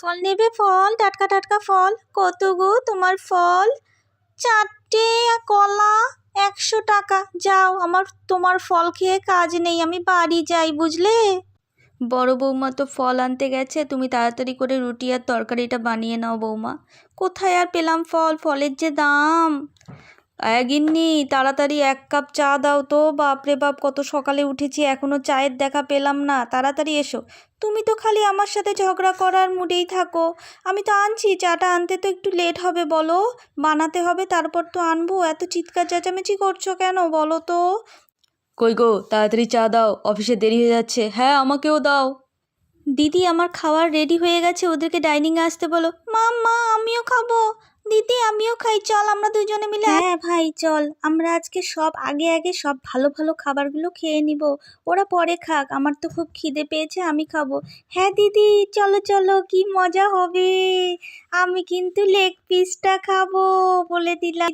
ফল নেবে ফল, টাটকা টাটকা ফল। কত গো তোমার ফল? চারটে কলা একশো টাকা। যাও, আমার তোমার ফল খেয়ে কাজ নেই, আমি বাড়ি যাই, বুঝলে? বড় বৌমা তো ফল আনতে গেছে, তুমি তাড়াতাড়ি করে রুটি আর তরকারিটা বানিয়ে নাও বৌমা। কোথায় আর পেলাম ফল? ফলের যে দাম। গিন্নি তাড়াতাড়ি এক কাপ চা দাও তো। বাপরে বাপ কত সকালে উঠেছি এখনও চায়ের দেখা পেলাম না। তাড়াতাড়ি এসো। তুমি তো খালি আমার সাথে ঝগড়া করার মুডেই থাকো। আমি তো আনছি চাটা আনতে তো একটু লেট হবে বলো। বানাতে হবে তারপর তো আনব। এত চিৎকার চেঁচামেচি করছ কেন বলো তো। কই গো তাড়াতাড়ি চা দাও অফিসে দেরি হয়ে যাচ্ছে। হ্যাঁ আমাকেও দাও। দিদি আমার খাবার রেডি হয়ে গেছে ওদেরকে ডাইনিংয়ে আসতে বলো। মা মা আমিও দিদি আমিও খাই। চল আমরা দুজনে মিলে হ্যাঁ ভাই চল। আমরা আজকে সব আগে আগে সব ভালো ভালো খাবারগুলো খেয়ে নিব। ওরা পরে খাক। আমার তো খুব খিদে পেয়েছে আমি খাব। হ্যাঁ দিদি চলো চলো কি মজা হবে। আমি কিন্তু লেগ পিসটা খাব বলে দিলাম।